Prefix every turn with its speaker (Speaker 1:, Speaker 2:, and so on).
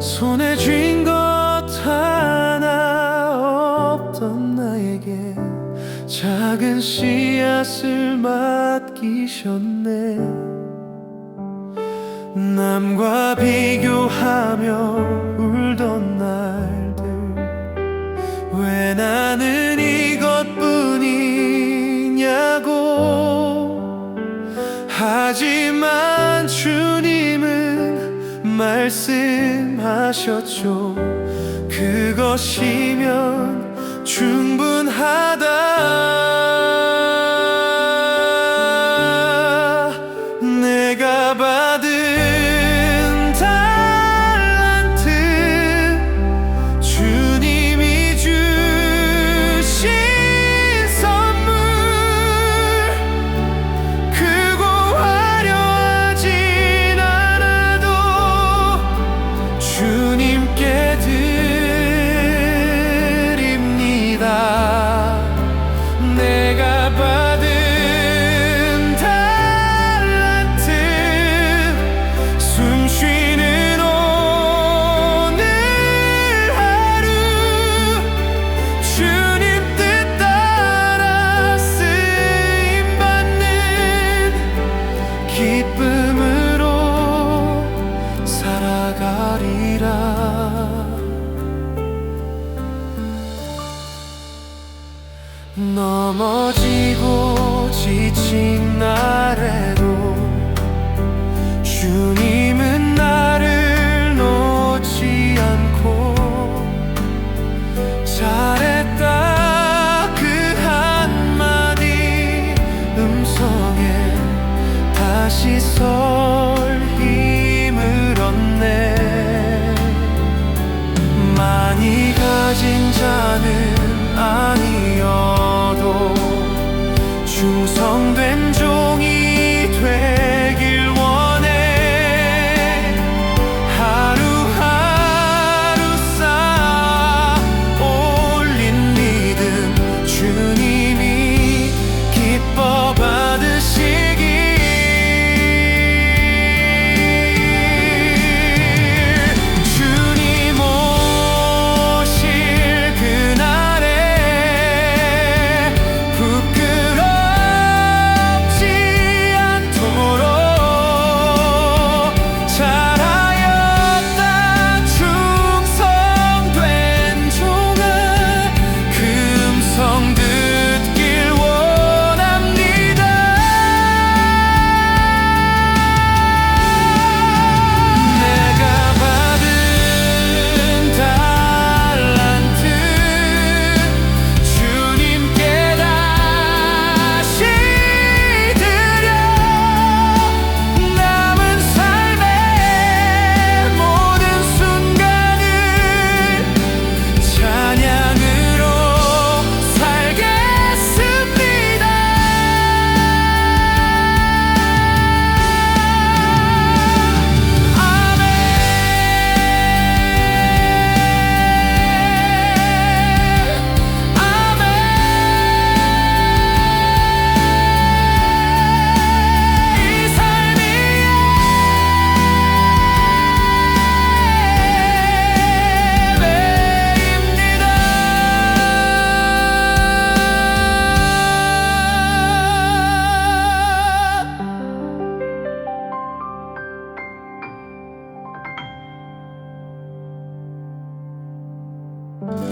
Speaker 1: 손에 쥔 것 하나 없던 나에게 작은 씨앗을 맡기셨네. 남과 비교하며 울던 날들 왜 나는 이것뿐이냐고. 하지만 주 말씀하셨죠. 그것이면 충분하다 넘어지고 지친 날에도 주님은 나를 놓지 않고 잘했다. 그 한마디 음성에 다시 서 Mm-hmm.